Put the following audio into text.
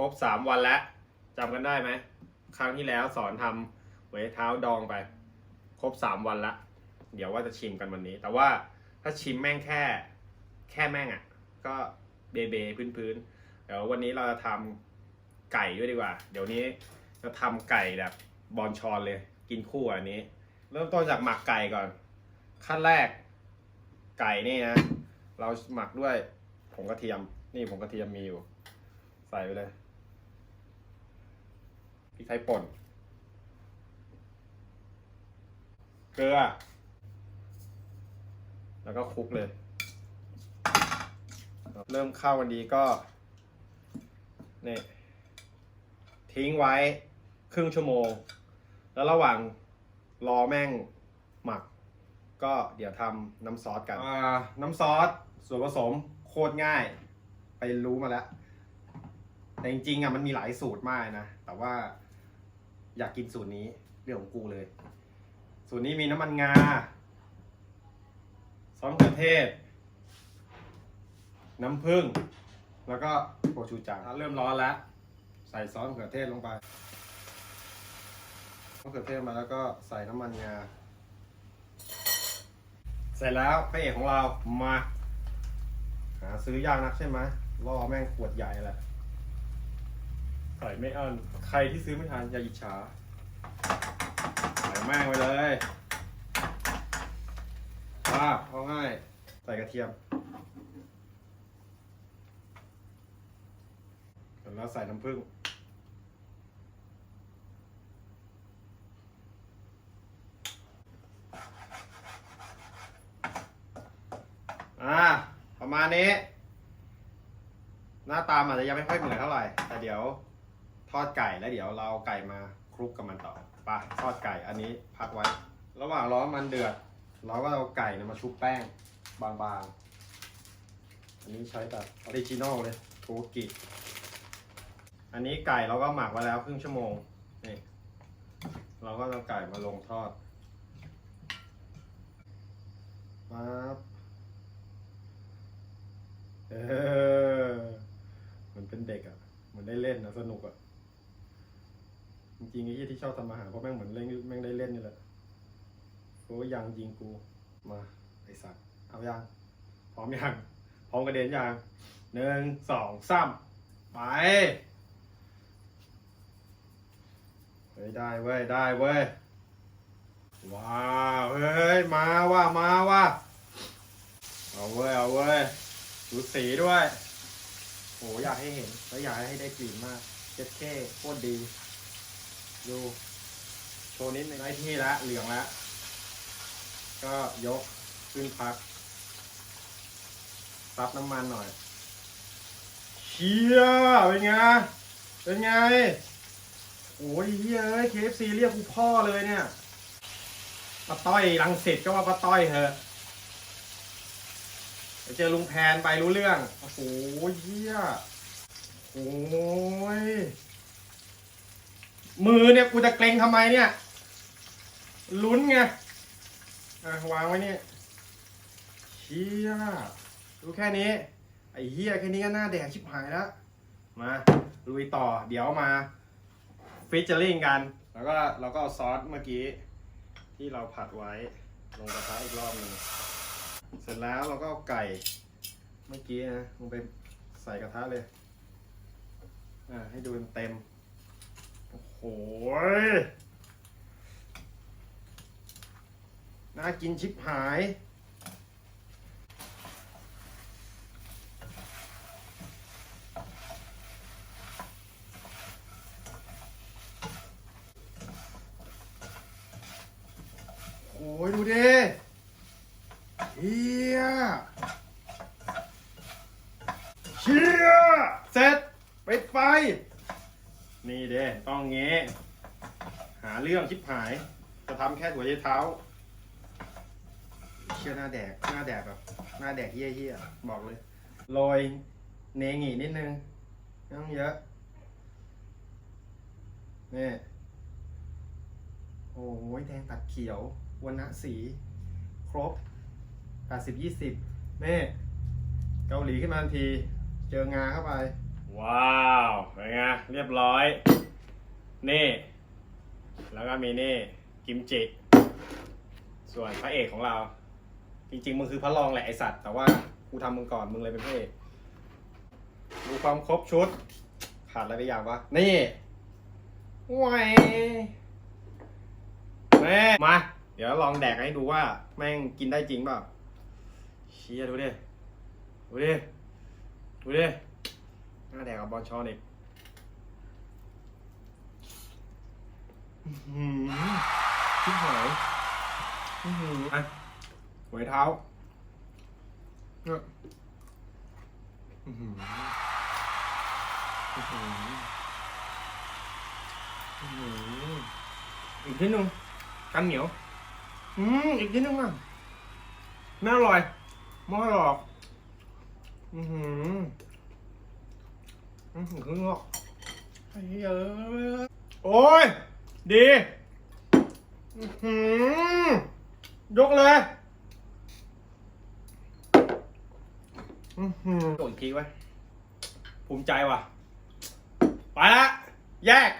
รบสามวันแล้วจำกันได้ไหม ครั้งที่แล้วสอนทำไว้เท้าดองไป ครบสามวันละเดี๋ยวว่าจะชิมกันวันนี้ แต่ว่าถ้าชิมแม่งแค่ แค่แม่งอะ่ะ ก็เบเบพื้นพื้นๆเดี๋ยววันนี้เราจะทำไก่ด้วยดีกว่า เดี๋ยวนี้จะทำไก่แบบบอลชอนเลย กินคู่อันนี้ เริ่มต้นจากหมักไก่ก่อน ขั้นแรก ไก่นี่นะเราหมักด้วยผงกระเทียม นี่ผงกระเทียมมีอยู่ ใส่ไปเลย ริกไทยป่น เกลือ แล้วก็คลุกเลย เริ่มเข้าวันดีก็นี่ทิ้งไว้ครึ่งชั่วโมง แล้วระหว่างรอแม่งหมัก ก็เดี๋ยวทำน้ำซอสกัน น้ำซอสส่วนผสมโคตรง่าย ไปรู้มาแล้ว แต่จริงๆอะมันมีหลายสูตรมากนะ แต่ว่า อยากกินสูตรนี้เรื่องของกูเลย สูตรนี้มีน้ำมันงาซอสมะเขือเทศ น้ำผึ้งแล้วก็โคชูจังถ้าเริ่มร้อนแล้ว ใส่ซอสมะเขือเทศลงไปมะเขือเทศมาแล้วก็ใส่น้ำมันงาเสร็จแล้วพระเอกของเรามา หาซื้อยากนักใช่ไหมล่อแม่งขวดใหญ่แหละ ใส่ไม่อันใครที่ซื้อไม่ทันอย่าอิจฉาใส่แม่งไปเลยลาบเอาง่าย ใส่กระเทียม แล้วใส่น้ำผึ้งอ่า ประมาณนี้ หน้าตามนอาจจะยังไม่ค่อยเหมือนเท่าไหร่ แต่เดี๋ยว ทอดไก่แล้วเดี๋ยวเราเอาไก่มาคลุกกับมันต่อไปะทอดไก่อันนี้พักไว้ ระหว่างร้อมันเดือด เราก็เอาไก่เนี่ยมาชุบแป้งบางๆ อันนี้ใช้แบบออริจินอลเลยโทกิอันนี้ไก่เราก็หมักไว้แล้วครึ่งชั่วโมงนี่เราก็เอาไก่มาลงทอดปั๊บเออเหมือนเป็นเด็กอะ่ะเหมือนได้เล่นนะสนุกอะ่ะ จริงไอ้ที่ที่ชอบทำอาหารเพราะแม่งเหมือนเล่นแม่งได้เล่นนี่แหละโอ้ยยังยิงกูมาไอสัตว์เอายังพร้อมยังพร้อมกระเด็นยังหนึ่งสองสามไปเฮ้ยได้เว้ยได้เว้ยว้าวเฮ้ยมาว่ะมาว่ะเอาเว้ยเอาเว้ยดูสีด้วยโหอยากให้เห็นแล้วอยากให้ได้กลิ่นมากเจ็ดเคโคตรดี ดูโชว์นิดนึงได้ที่แล้วเหลืองแล้วก็ยกขึ้นพักซับน้ำมันหน่อย เชี่ยเป็นไง เป็นไง โอ้ยเฮ้ยเอ้ย KFC เรียกกูพ่อเลยเนี่ยป้าต้อยลังสิตก็ว่าป้าต้อยเถอะไปเจอลุงแพนไปรู้เรื่อง โอ้โหเยี่ยโอ้ย มือเนี่ยกูจะเกรงทำไมเนี่ย ลุ้นไงอะวางไว้นี่เชี่ยดูแค่นี้ ไอ้เหี้ยแค่นี้ก็หน้าแดกชิบหายแล้ว มาลุยต่อ เดี๋ยวมาฟิชเจอริงกัน แล้วก็เราก็เอาซอสเมื่อกี้ ที่เราผัดไว้ ลงกระทะอีกรอบหนึงเสร็จแล้วเราก็เอาไก่ เมื่อกี้นะลงไปใส่กระทะเลย อ่าให้ดูเต็ม โหยน่ากินชิบหาย โอ้ยดูดิเฮียเชียเสร็จไปไฟ นี่เด้ต้องเงี้หาเรื่องชิบหาย จะทำแค่หัวใจเท้า เชื่อหน้าแดกหน้าแดกแบบหน้าแดกเฮี้ยเฮี้ยๆบอกเลยโรยเนงีนิดนึงไม่ต้องเยอะนี่โอ้ยแดงตัดเขียววันณะสี ครบ80 20แม่เกาหลีขึ้นมาทันที เจองาเข้าไป ว้าวเป็นไงรียบร้อย นี่ แล้วก็มีนี่กิมจิ ส่วนพระเอกของเรา จริงๆมึงคือพระรองแหละไอสัตว์ แต่ว่ากูทำมึงก่อนมึงเลยเป็นพระเอกดูความครบชุด ขาดอะไรไปอย่างวะ นี่ว้ยแม่มา เดี๋ยวลองแดกให้ดูว่า แม่งกินได้จริงเปล่าเชียดูดิ ดูดิ ดูดิ หน้าแดกกับบอลชอนอีกอื้อหือชิบหายอือหืออะหัวเท้าอือหืออือหืออือหืออีกทีหนึ่งกันเหนียว อืมอีกทีหนึ่งอะน่อร่อยไม่อร่อยหรอก อือหือ อือหือหรอกไอ้เหี้ยโอ้ย ดีอือหือยกเลยอือหือโดนทีไว้ภูมิใจว่ะ ไปละ แยก